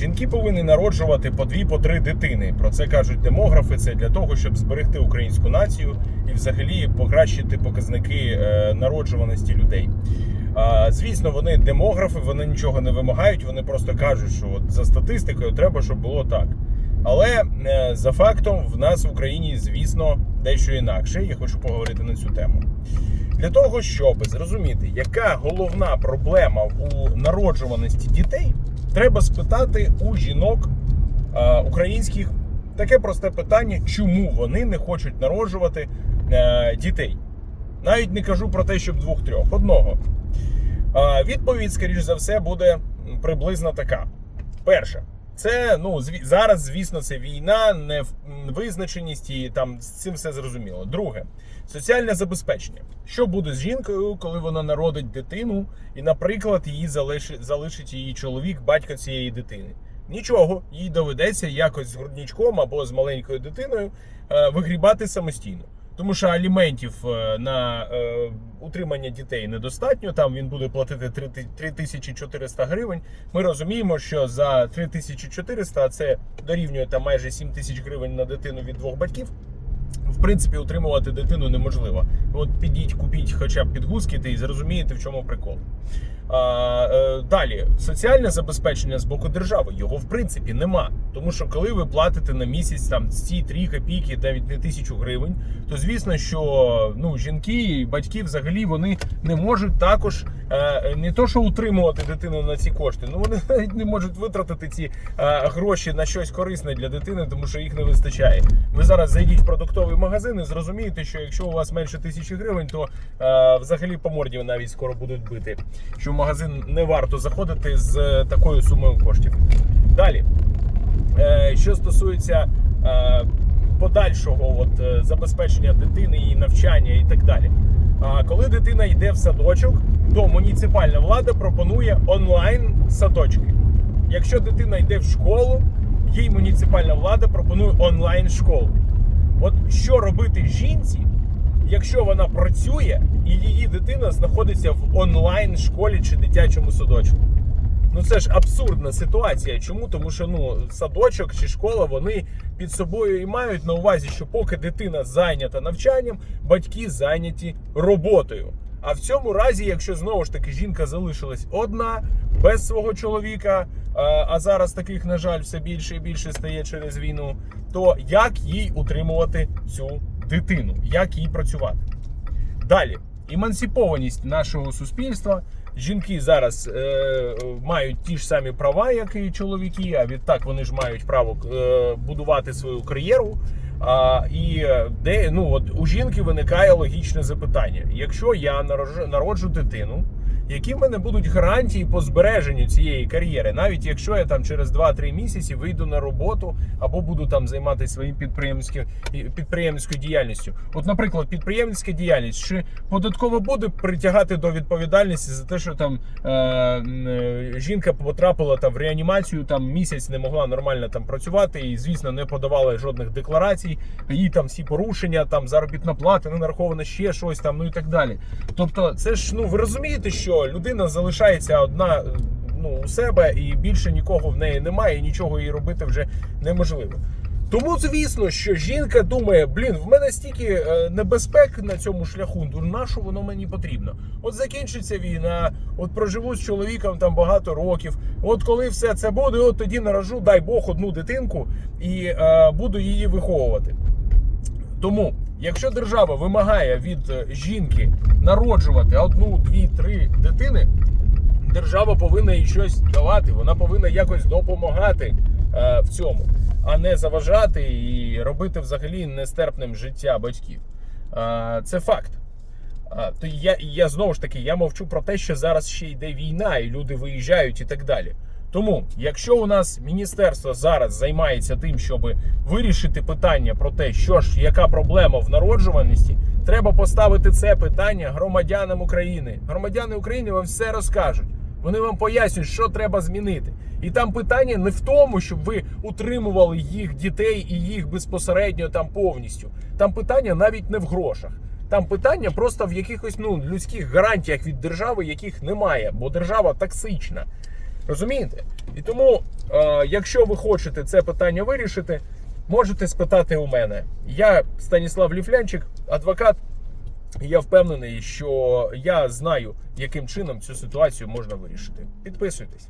Жінки повинні народжувати по дві, по три дитини. Про це кажуть демографи. Це для того, щоб зберегти українську націю і взагалі покращити показники е, народжуваності людей. Звісно, вони демографи, вони нічого не вимагають. Вони просто кажуть, що от за статистикою треба, щоб було так. Але е, за фактом в нас в Україні, звісно, дещо інакше. Я хочу поговорити на цю тему. Для того, щоб зрозуміти, яка головна проблема у народжуваності дітей, треба спитати у жінок е, українських таке просте питання, чому вони не хочуть народжувати е, дітей. Навіть не кажу про те, щоб двох-трьох, одного. Е, відповідь, скоріш за все, буде приблизно така: перше, це ну зві- зараз, звісно, це війна, невизначеність і там з цим все зрозуміло. Друге, соціальне забезпечення. Що буде з жінкою, коли вона народить дитину, і, наприклад, її залишить, залишить її чоловік, батько цієї дитини? Нічого, їй доведеться якось з грудничком або з маленькою дитиною е, вигрібати самостійно. Тому що аліментів е, на е, утримання дітей недостатньо. Там він буде платити 3 ти- 3400 гривень. Ми розуміємо, що за 3400 а це дорівнює там майже 7 тисяч гривень на дитину від двох батьків. В принципі, утримувати дитину неможливо. От підіть, купіть хоча б підгузки, і зрозумієте, в чому прикол. Е, далі, соціальне забезпечення з боку держави його в принципі нема. Тому що коли ви платите на місяць там ці 3 копійки, навіть не тисячу гривень, то звісно, що ну жінки і батьки взагалі вони не можуть також е, не то, що утримувати дитину на ці кошти, ну вони навіть не можуть витратити ці е, гроші на щось корисне для дитини, тому що їх не вистачає. Ви зараз зайдіть в продуктовий магазин і зрозумієте, що якщо у вас менше тисячі гривень, то взагалі по морді навіть скоро будуть бити. В магазин не варто заходити з е, такою сумою коштів. Далі, е, що стосується е, подальшого от, забезпечення дитини, її навчання і так далі. Коли дитина йде в садочок, то муніципальна влада пропонує онлайн садочки. Якщо дитина йде в школу, їй муніципальна влада пропонує онлайн школу. От що робити жінці, якщо вона працює і її дитина знаходиться в онлайн школі чи дитячому садочку? Ну це ж абсурдна ситуація. Чому? Тому що ну садочок чи школа вони під собою і мають на увазі, що поки дитина зайнята навчанням, батьки зайняті роботою. А в цьому разі, якщо знову ж таки жінка залишилась одна без свого чоловіка, а- а зараз таких, на жаль, все більше і більше стає через війну, то як їй утримувати цю дитину? Як їй працювати? Далі, емансипованість нашого суспільства. Жінки зараз е, мають ті ж самі права, як і чоловіки, а відтак вони ж мають право е, будувати свою кар'єру. А, і е, де ну от у жінки виникає логічне запитання: якщо я народжу, народжу дитину, які в мене будуть гарантії по збереженню цієї кар'єри, навіть якщо я там через 2-3 місяці вийду на роботу або буду там займатися своїм підприємським підприємницькою діяльністю. От, наприклад, підприємницька діяльність чи податково буде притягати до відповідальності за те, що там е, е, жінка потрапила там в реанімацію, там місяць не могла нормально там працювати, і звісно не подавала жодних декларацій. Їй там всі порушення, там заробітна плата, не нарахована ще щось там, ну і так далі. Тобто, це ж ну ви розумієте, що людина залишається одна. Ну, у себе і більше нікого в неї немає, і нічого їй робити вже неможливо. Тому, звісно, що жінка думає, блін, в мене стільки е, небезпек на цьому шляху, ну на що воно мені потрібно? От закінчиться війна, от проживу з чоловіком там багато років. От коли все це буде, от тоді наражу, дай Бог, одну дитинку і е, буду її виховувати. Тому, якщо держава вимагає від е, жінки народжувати одну, дві, три дитини, держава повинна їй щось давати, вона повинна якось допомагати е, в цьому, а не заважати і робити взагалі нестерпним життя батьків. Е, це факт. То я, я знову ж таки я мовчу про те, що зараз ще йде війна, і люди виїжджають і так далі. Тому, якщо у нас міністерство зараз займається тим, щоб вирішити питання про те, що ж яка проблема в народжуваності, треба поставити це питання громадянам України. Громадяни України вам все розкажуть. Вони вам пояснюють, що треба змінити. І там питання не в тому, щоб ви утримували їх дітей і їх безпосередньо там повністю. Там питання навіть не в грошах. Там питання просто в якихось ну людських гарантіях від держави, яких немає, бо держава токсична. Розумієте? І тому е, якщо ви хочете це питання вирішити, можете спитати у мене. Я Станіслав Ліфлянчик, адвокат. Я впевнений, що я знаю, яким чином цю ситуацію можна вирішити. Підписуйтесь.